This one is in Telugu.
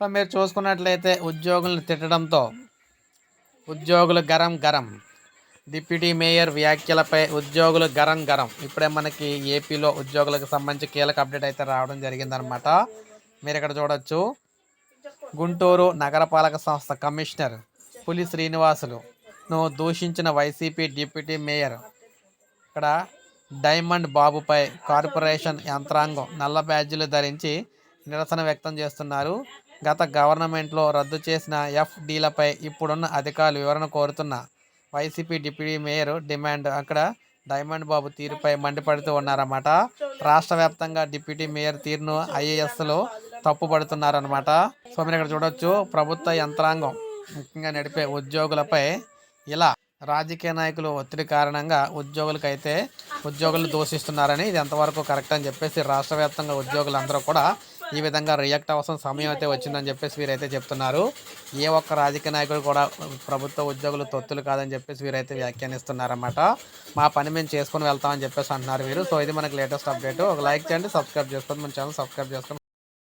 సో మీరు చూసుకున్నట్లయితే ఉద్యోగులను తిట్టడంతో ఉద్యోగులు గరం గరం. డిప్యూటీ మేయర్ వ్యాఖ్యలపై ఉద్యోగులు గరం గరం. ఇప్పుడే మనకి ఏపీలో ఉద్యోగులకు సంబంధించి కీలక అప్డేట్ అయితే రావడం జరిగిందనమాట మీరు ఇక్కడ చూడొచ్చు. గుంటూరు నగరపాలక సంస్థ కమిషనర్ పులి శ్రీనివాసులు ను దూషించిన వైసీపీ డిప్యూటీ మేయర్. ఇక్కడ డైమండ్ బాబుపై కార్పొరేషన్ యంత్రాంగం నల్ల బ్యాడ్జీలు ధరించి నిరసన వ్యక్తం చేస్తున్నారు. గత గవర్నమెంట్లో రద్దు చేసిన ఎఫ్డీలపై ఇప్పుడున్న అధికారులు వివరణ కోరుతున్న. వైసీపీ డిప్యూటీ మేయర్ డిమాండ్ అక్కడ డైమండ్ బాబు తీరుపై మండిపడుతూ ఉన్నారన్నమాట. రాష్ట్ర వ్యాప్తంగా డిప్యూటీ మేయర్ తీరును ఐఏఎస్లో తప్పుపడుతున్నారన్నమాట. సో మీరు ఇక్కడ చూడొచ్చు ప్రభుత్వ యంత్రాంగం ముఖ్యంగా నడిపే ఉద్యోగులపై ఇలా రాజకీయ నాయకులు ఒత్తిడి కారణంగా ఉద్యోగులకైతే ఉద్యోగులు దూషిస్తున్నారని ఇది ఎంతవరకు కరెక్ట్ అని చెప్పేసి రాష్ట్ర వ్యాప్తంగా ఉద్యోగులందరూ కూడా ఈ విధంగా రియాక్ట్ అవసరం సమయం అయితే వచ్చిందని చెప్పేసి వీరైతే చెప్తున్నారు. ఏ ఒక్క రాజకీయ నాయకుడు కూడా ప్రభుత్వ ఉద్యోగులు తొత్తులు కాదని చెప్పేసి వీరైతే వ్యాఖ్యానిస్తున్నారన్నమాట. మా పని మేము చేసుకుని వెళ్తామని చెప్పేసి అంటున్నారు వీరు. సో ఇది మనకి లేటెస్ట్ అప్డేట్ ఒక లైక్ చేయండి సబ్స్క్రైబ్ చేసుకోండి మన ఛానల్ సబ్స్క్రైబ్ చేసుకోండి.